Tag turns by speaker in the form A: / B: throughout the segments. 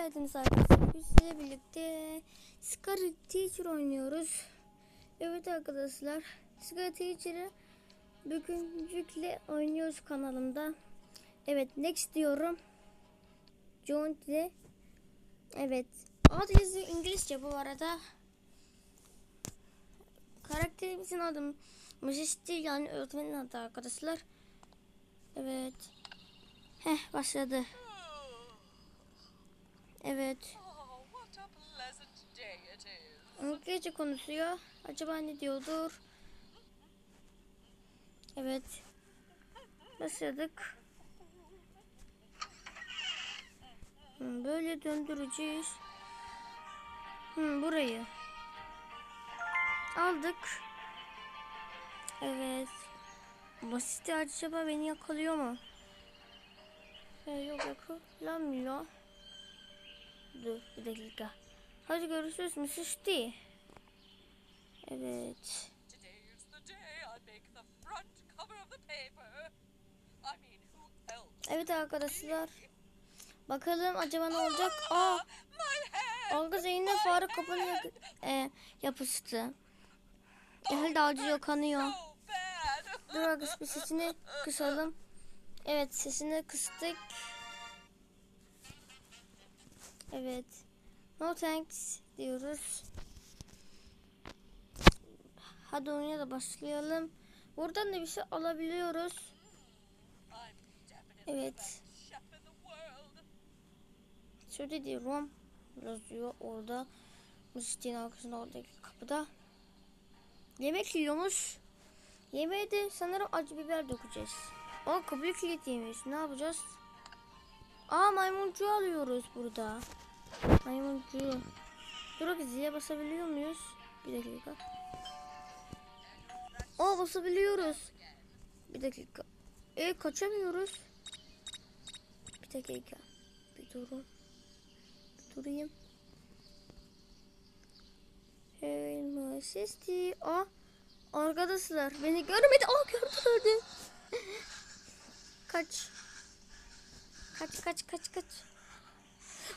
A: geldiniz arkadaşlar. Biz birlikte Scarlet Teacher oynuyoruz. Evet arkadaşlar. Scarlet Teacher'ı bugünkle oynuyoruz kanalımda. Evet next diyorum. John ile. Evet. Adı yazıyor İngilizce bu arada. Karakterimizin adı Majesty yani öğretmenin adı arkadaşlar. Evet. Heh başladı. Evet. İngilizce konuşuyor. Acaba ne diyordur? Evet. Başladık. Böyle döndüreceğiz. Hmm, burayı. Aldık. Evet. Basit acaba beni yakalıyor mu? Ee, yok yakalamıyor. Dur bir dakika. Hadi görüşürüz Mrs. Evet. Evet arkadaşlar. Bakalım acaba ne olacak? Aa! Olga Zeynep fare kapanıyor. E, yapıştı. Herhalde acıyor kanıyor. Dur arkadaşlar bir sesini kısalım. Evet sesini kıstık. Evet. No thanks diyoruz. Hadi oyuna da başlayalım. Buradan da bir şey alabiliyoruz. Evet. Şöyle diyorum. Yazıyor orada. Müziğin arkasında oradaki kapıda. Yemek yiyormuş. Yemeğe de sanırım acı biber dökeceğiz. O kapıyı kilitlemiş. Ne yapacağız? Aa maymuncuğu alıyoruz burada. Maymuncuğu. Dur zile basabiliyor muyuz? Bir dakika. Aa basabiliyoruz. Bir dakika. E kaçamıyoruz. Bir dakika. Bir durun. Bir durayım. Elma sesti. Aa arkadaşlar beni görmedi. Aa gördü gördü. kaç. Kaç kaç kaç kaç.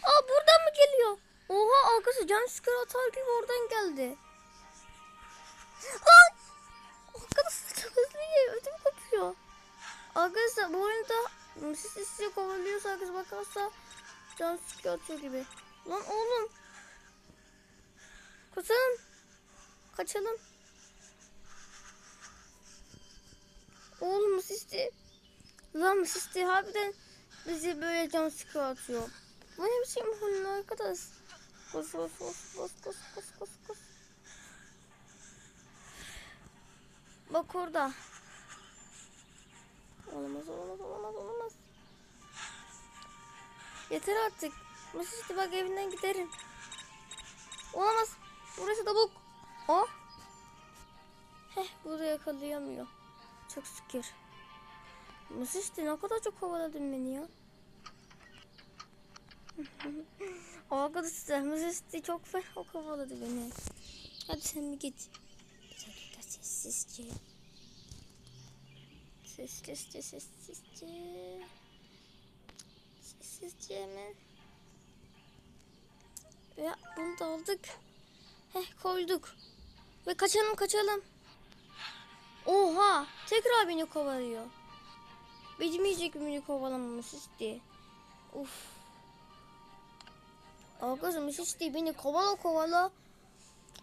A: Aa buradan mı geliyor? Oha arkası sıkır atar gibi oradan geldi. Aa! Arkadaşlar çok hızlı yiyor. Ödüm kopuyor. Arkadaşlar bu oyunda siz sizi kovalıyorsa arkadaşlar bakarsa sıkı atıyor gibi. Lan oğlum. Kaçalım. Kaçalım. Oğlum sisti. Lan sisti harbiden bizi böyle can sıkı atıyor. Bu ne biçim oyun arkadaş? Koş koş koş koş koş koş koş koş. Bak orada. Olamaz olamaz olamaz olamaz. Yeter artık. Nasıl işte bak evinden giderim. Olamaz. Burası da buk. O. Heh burada yakalayamıyor. Çok şükür. Nasıl işte ne kadar çok kovaladın beni ya. Arkadaşlar Mısır çok fena kovaladı beni. Hadi sen bir git. Bir dakika sessizce. Sessizce sessizce. Sessizce mi? Ya bunu da aldık. Heh koyduk. Ve kaçalım kaçalım. Oha tekrar beni kovalıyor. Bilmeyecek beni kovalamamış işte. Uf. Arkadaşım işte beni kovala kovala.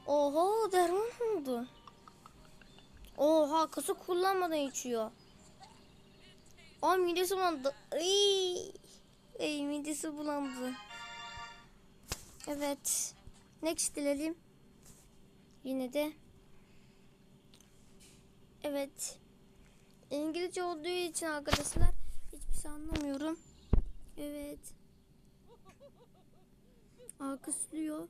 A: Oha derman oldu. Oha kası kullanmadan içiyor. Aa midesi bulandı. Ay, Ay midesi bulandı. Evet. Next dilelim. Yine de. Evet. İngilizce olduğu için arkadaşlar hiçbir şey anlamıyorum. Evet. Alkışlıyor.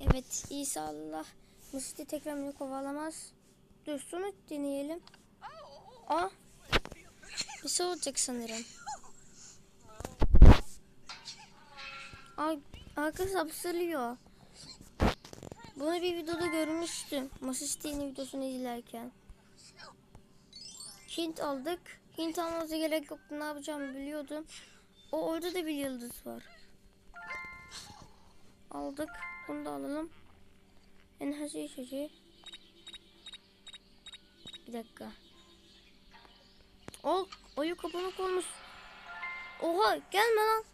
A: Evet inşallah Musti tekrar beni kovalamaz. Dur sonra deneyelim. Aa. Bir şey olacak sanırım. Arkadaşlar hapsırıyor. Bunu bir videoda görmüştüm. Masisti'nin videosunu izlerken. Hint aldık. Hint almanıza gerek yoktu. Ne yapacağımı biliyordum. O orada da bir yıldız var. Aldık. Bunu da alalım. Enerji içeceği. Bir dakika. O oyu kapını koymuş. Oha gelme lan.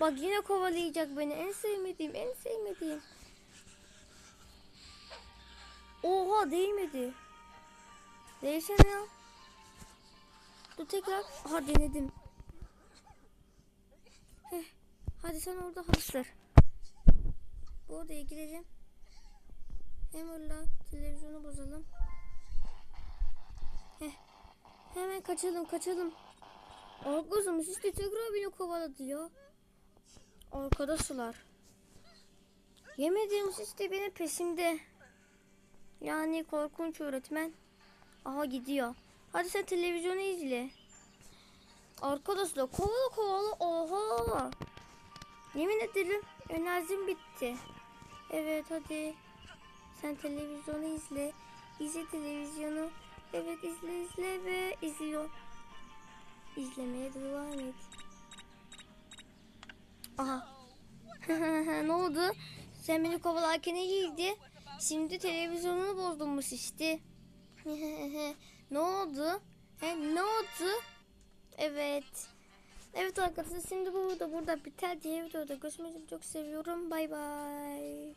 A: Bak yine kovalayacak beni. En sevmediğim, en sevmediğim. Oha değmedi. Değsene ya. Dur tekrar. Aha denedim. Heh. Hadi sen orada hamster. Bu odaya girelim. Hammer'la televizyonu bozalım. Heh. Hemen kaçalım kaçalım. Arkadaşım işte tekrar beni kovaladı ya. Arkadaşlar. Yemediğim işte benim peşimde. Yani korkunç öğretmen. Aha gidiyor. Hadi sen televizyonu izle. Arkadaşlar kovala kovala oha. Yemin ederim enerjim bitti. Evet hadi. Sen televizyonu izle. İzle televizyonu. Evet izle izle ve izliyor. İzlemeye devam et. Aha. ne oldu? Sen beni kovalarken iyiydi. Şimdi televizyonunu bozdunmuş işte. oldu? He, ne oldu? Evet. Evet arkadaşlar şimdi bu burada burada biter diye videoda görüşmek üzere çok seviyorum. Bay bay.